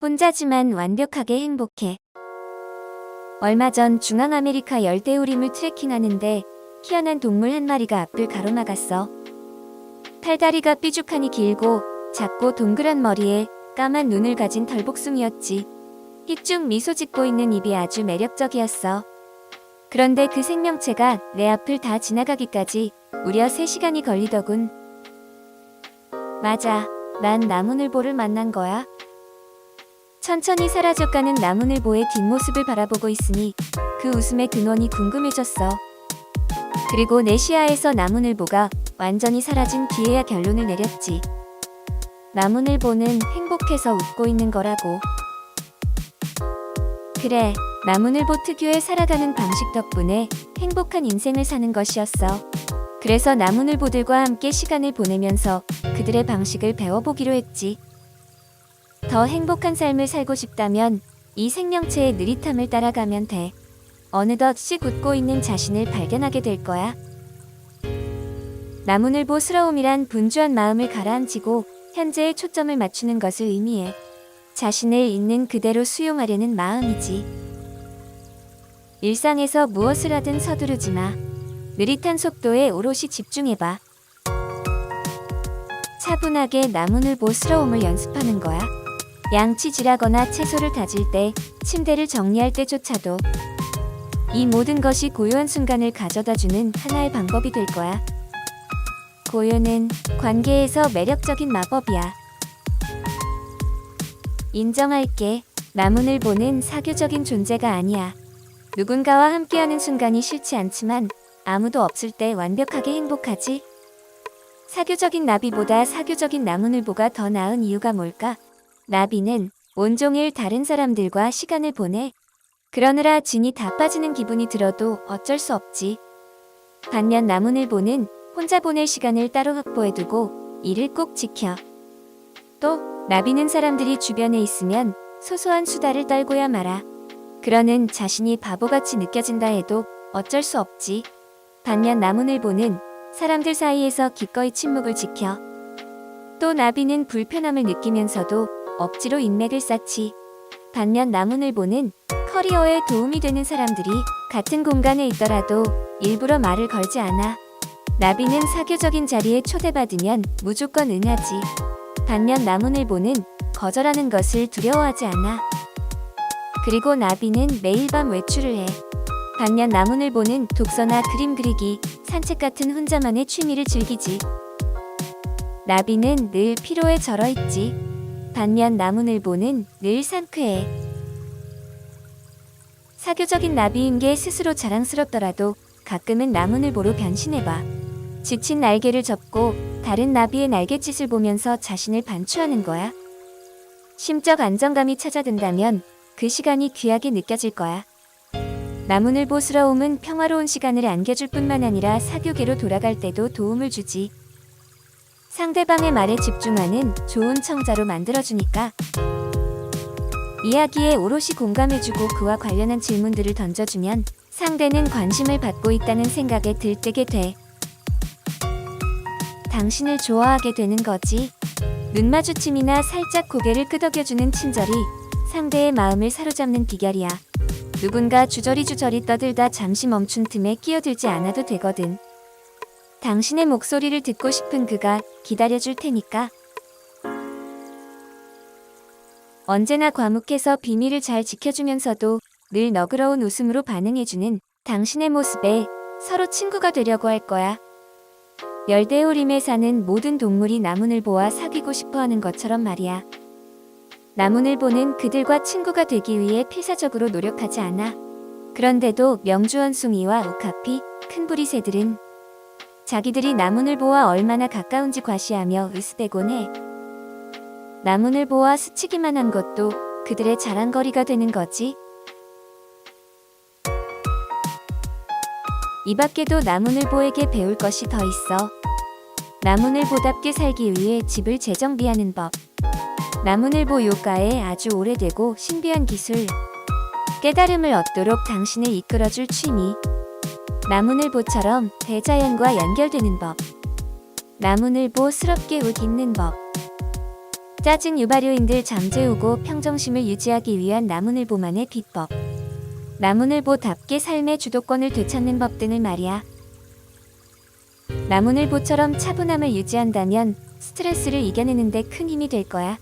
혼자지만 완벽하게 행복해. 얼마 전 중앙아메리카 열대우림을 트레킹하는데 희한한 동물 한 마리가 앞을 가로막았어. 팔다리가 삐죽하니 길고 작고 동그란 머리에 까만 눈을 가진 털복숭이였지. 희쭉 미소 짓고 있는 입이 아주 매력적이었어. 그런데 그 생명체가 내 앞을 다 지나가기까지 무려 3시간이 걸리더군. 맞아. 난 나무늘보를 만난 거야. 천천히 사라져가는 나무늘보의 뒷모습을 바라보고 있으니 그 웃음의 근원이 궁금해졌어. 그리고 내 시야에서 나무늘보가 완전히 사라진 뒤에야 결론을 내렸지. 나무늘보는 행복해서 웃고 있는 거라고. 그래, 나무늘보 특유의 살아가는 방식 덕분에 행복한 인생을 사는 것이었어. 그래서 나무늘보들과 함께 시간을 보내면서 그들의 방식을 배워보기로 했지. 더 행복한 삶을 살고 싶다면 이 생명체의 느릿함을 따라가면 돼. 어느덧 씩 웃고 있는 자신을 발견하게 될 거야. 나무늘보스러움이란 분주한 마음을 가라앉히고 현재에 초점을 맞추는 것을 의미해. 자신을 있는 그대로 수용하려는 마음이지. 일상에서 무엇을 하든 서두르지 마. 느릿한 속도에 오롯이 집중해봐. 차분하게 나무늘보스러움을 연습하는 거야. 양치질하거나 채소를 다질 때, 침대를 정리할 때조차도 이 모든 것이 고요한 순간을 가져다주는 하나의 방법이 될 거야. 고요는 관계에서 매력적인 마법이야. 인정할게. 나문을 보는 사교적인 존재가 아니야. 누군가와 함께하는 순간이 싫지 않지만 아무도 없을 때 완벽하게 행복하지. 사교적인 나비보다 사교적인 나무늘보가 더 나은 이유가 뭘까? 나비는 온종일 다른 사람들과 시간을 보내. 그러느라 진이 다 빠지는 기분이 들어도 어쩔 수 없지. 반면 나무늘 보는 혼자 보낼 시간을 따로 확보해두고 이를 꼭 지켜. 또 나비는 사람들이 주변에 있으면 소소한 수다를 떨고야 말아. 그러는 자신이 바보같이 느껴진다 해도 어쩔 수 없지. 반면 나무늘 보는 사람들 사이에서 기꺼이 침묵을 지켜. 또 나비는 불편함을 느끼면서도 억지로 인맥을 쌓지. 반면 나무늘보는 커리어에 도움이 되는 사람들이 같은 공간에 있더라도 일부러 말을 걸지 않아. 나비는 사교적인 자리에 초대받으면 무조건 응하지. 반면 나무늘보는 거절하는 것을 두려워하지 않아. 그리고 나비는 매일 밤 외출을 해. 반면 나무늘보는 독서나 그림 그리기, 산책 같은 혼자만의 취미를 즐기지. 나비는 늘 피로에 절어 있지. 반면 나무늘보는 늘 상쾌해. 사교적인 나비인 게 스스로 자랑스럽더라도 가끔은 나무늘보로 변신해봐. 지친 날개를 접고 다른 나비의 날갯짓을 보면서 자신을 반추하는 거야. 심적 안정감이 찾아든다면 그 시간이 귀하게 느껴질 거야. 나무늘보스러움은 평화로운 시간을 안겨줄 뿐만 아니라 사교계로 돌아갈 때도 도움을 주지. 상대방의 말에 집중하는 좋은 청자로 만들어주니까. 이야기에 오롯이 공감해주고 그와 관련한 질문들을 던져주면 상대는 관심을 받고 있다는 생각에 들뜨게 돼. 당신을 좋아하게 되는 거지. 눈 마주침이나 살짝 고개를 끄덕여주는 친절이 상대의 마음을 사로잡는 비결이야. 누군가 주저리주저리 떠들다 잠시 멈춘 틈에 끼어들지 않아도 되거든. 당신의 목소리를 듣고 싶은 그가 기다려줄 테니까. 언제나 과묵해서 비밀을 잘 지켜주면서도 늘 너그러운 웃음으로 반응해주는 당신의 모습에 서로 친구가 되려고 할 거야. 열대우림에 사는 모든 동물이 나무늘보와 사귀고 싶어 하는 것처럼 말이야. 나무늘보는 그들과 친구가 되기 위해 필사적으로 노력하지 않아. 그런데도 명주원숭이와 오카피, 큰부리 새들은 자기들이 나무늘보와 얼마나 가까운지 과시하며 으스대곤 해. 나무늘보와 스치기만 한 것도 그들의 자랑거리가 되는 거지. 이 밖에도 나무늘보에게 배울 것이 더 있어. 나무늘보답게 살기 위해 집을 재정비하는 법. 나무늘보 요가에 아주 오래되고 신비한 기술. 깨달음을 얻도록 당신을 이끌어줄 취미. 나무늘보처럼 대자연과 연결되는 법. 나무늘보스럽게 옷 입는 법. 짜증 유발요인들 잠재우고 평정심을 유지하기 위한 나무늘보만의 비법. 나무늘보답게 삶의 주도권을 되찾는 법 등을 말이야. 나무늘보처럼 차분함을 유지한다면 스트레스를 이겨내는데 큰 힘이 될 거야.